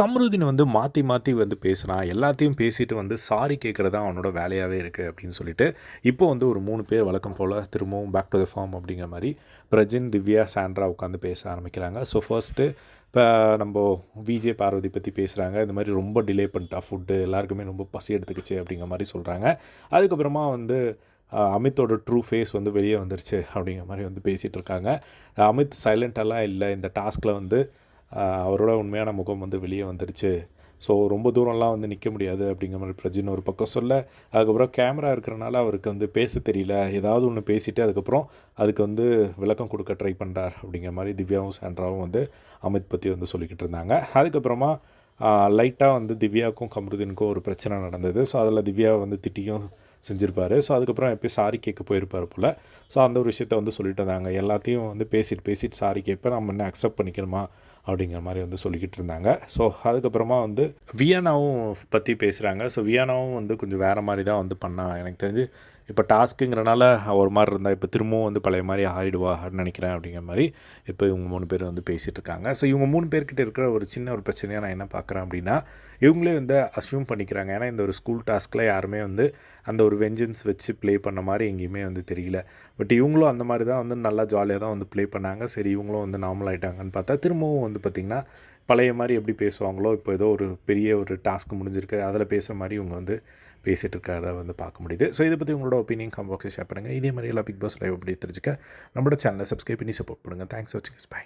கம்ருதீன் வந்து மாற்றி மாற்றி வந்து பேசுகிறான் எல்லாத்தையும் பேசிட்டு வந்து சாரி கேட்குறது தான் அவனோட வேலையாகவே இருக்குது அப்படின்னு சொல்லிட்டு இப்போ வந்து ஒரு மூணு பேர் வழக்கம் போல் திரும்பவும் பேக் டு த ஃபார்ம் அப்படிங்கிற மாதிரி பிரஜின் திவ்யா சாண்ட்ரா உட்காந்து பேச ஆரம்பிக்கிறாங்க. ஸோ ஃபர்ஸ்ட்டு இப்போ நம்ம விஜே பார்வதி பற்றி பேசுகிறாங்க இந்த மாதிரி ரொம்ப டிலே பண்ணிட்டா ஃபுட்டு எல்லாருக்குமே ரொம்ப பசி எடுத்துக்கிச்சு அப்படிங்கிற மாதிரி சொல்கிறாங்க அதுக்கப்புறமா வந்து அமித்தோட ட்ரூ ஃபேஸ் வந்து வெளியே வந்துருச்சு அப்படிங்கிற மாதிரி வந்து பேசிகிட்டு இருக்காங்க. அமித் சைலண்டெல்லாம் இல்லை. இந்த டாஸ்கில் வந்து அவரோட உண்மையான முகம் வந்து வெளியே வந்துருச்சு. ஸோ ரொம்ப தூரம்லாம் வந்து நிற்க முடியாது அப்படிங்கிற மாதிரி பிரஜின் ஒரு பக்கம் சொல்ல. அதுக்கப்புறம் கேமரா இருக்கிறனால அவருக்கு வந்து பேச தெரியல. ஏதாவது ஒன்று பேசிவிட்டு அதுக்கப்புறம் அதுக்கு வந்து விளக்கம் கொடுக்க ட்ரை பண்ணுறார் அப்படிங்கிற மாதிரி திவ்யாவும் சாண்ட்ராவும் வந்து அமித் பற்றி வந்து சொல்லிக்கிட்டு இருந்தாங்க. அதுக்கப்புறமா லைட்டாக வந்து திவ்யாவுக்கும் கமருதீனுக்கும் ஒரு பிரச்சனை நடந்தது. ஸோ அதில் திவ்யா வந்து திட்டியும் செஞ்சுருப்பார். ஸோ அதுக்கப்புறம் எப்போயும் சாரி கேட்க போயிருப்பார் போல். ஸோ அந்த ஒரு விஷயத்த வந்து சொல்லிட்டு இருந்தாங்க. எல்லாத்தையும் வந்து பேசிட்டு பேசிட்டு சாரி கேட்பேன் நம்ம என்ன அக்செப்ட் பண்ணிக்கணுமா அப்படிங்கிற மாதிரி வந்து சொல்லிக்கிட்டு இருந்தாங்க. ஸோ அதுக்கப்புறமா வந்து வியனாவும் பற்றி பேசுகிறாங்க ஸோ வியனாவும் வந்து கொஞ்சம் வேறு மாதிரி தான் வந்து பண்ணா. எனக்கு தெரிஞ்சு இப்போ டாஸ்க்குங்கிறனால ஒரு மாதிரி இருந்தால் இப்போ திரும்பவும் வந்து பழைய மாதிரி ஆயிடுவா நினைக்கிறேன் அப்படிங்கிற மாதிரி இப்போ இவங்க மூணு பேர் வந்து பேசிகிட்டு இருக்காங்க. ஸோ இவங்க மூணு பேர்கிட்ட இருக்கிற ஒரு சின்ன ஒரு பிரச்சனையாக நான் என்ன பார்க்குறேன் அப்படின்னா இவங்களே வந்து அஸ்யூம் பண்ணிக்கிறாங்க. ஏன்னா இந்த ஒரு ஸ்கூல் டாஸ்கில் யாருமே வந்து அந்த ஒரு வெஞ்சன்ஸ் வச்சு ப்ளே பண்ண மாதிரி எங்கேயுமே வந்து தெரியல. பட் இவங்களும் அந்த மாதிரி தான் வந்து நல்லா ஜாலியாக தான் வந்து ப்ளே பண்ணாங்க. சரி இவங்களும் வந்து நார்மல் ஆகிட்டாங்கன்னு பார்த்தா திரும்பவும் வந்து பார்த்திங்கன்னா பழைய மாதிரி எப்படி பேசுவாங்களோ இப்போ ஏதோ ஒரு பெரிய ஒரு டாஸ்க் முடிஞ்சிருக்கு. அதில் பேசுகிற மாதிரி இவங்க வந்து பேசிகிட்டு இருக்கிறத வந்து பார்க்க முடியுது. ஸோ இதை பற்றி உங்களோட ஒப்பீனியன் கம்பாக்ஸை ஷேர் பண்ணுங்கள் இதே மாதிரி எல்லா பிக் பாஸ் லைவ் அப்படி தெரிஞ்சுக்க நம்மளோட சேனலை சப்ஸ்கிரைப் பண்ணி சப்போர்ட் பண்ணுங்கள் தேங்க்ஸ் வாட்சிங் பை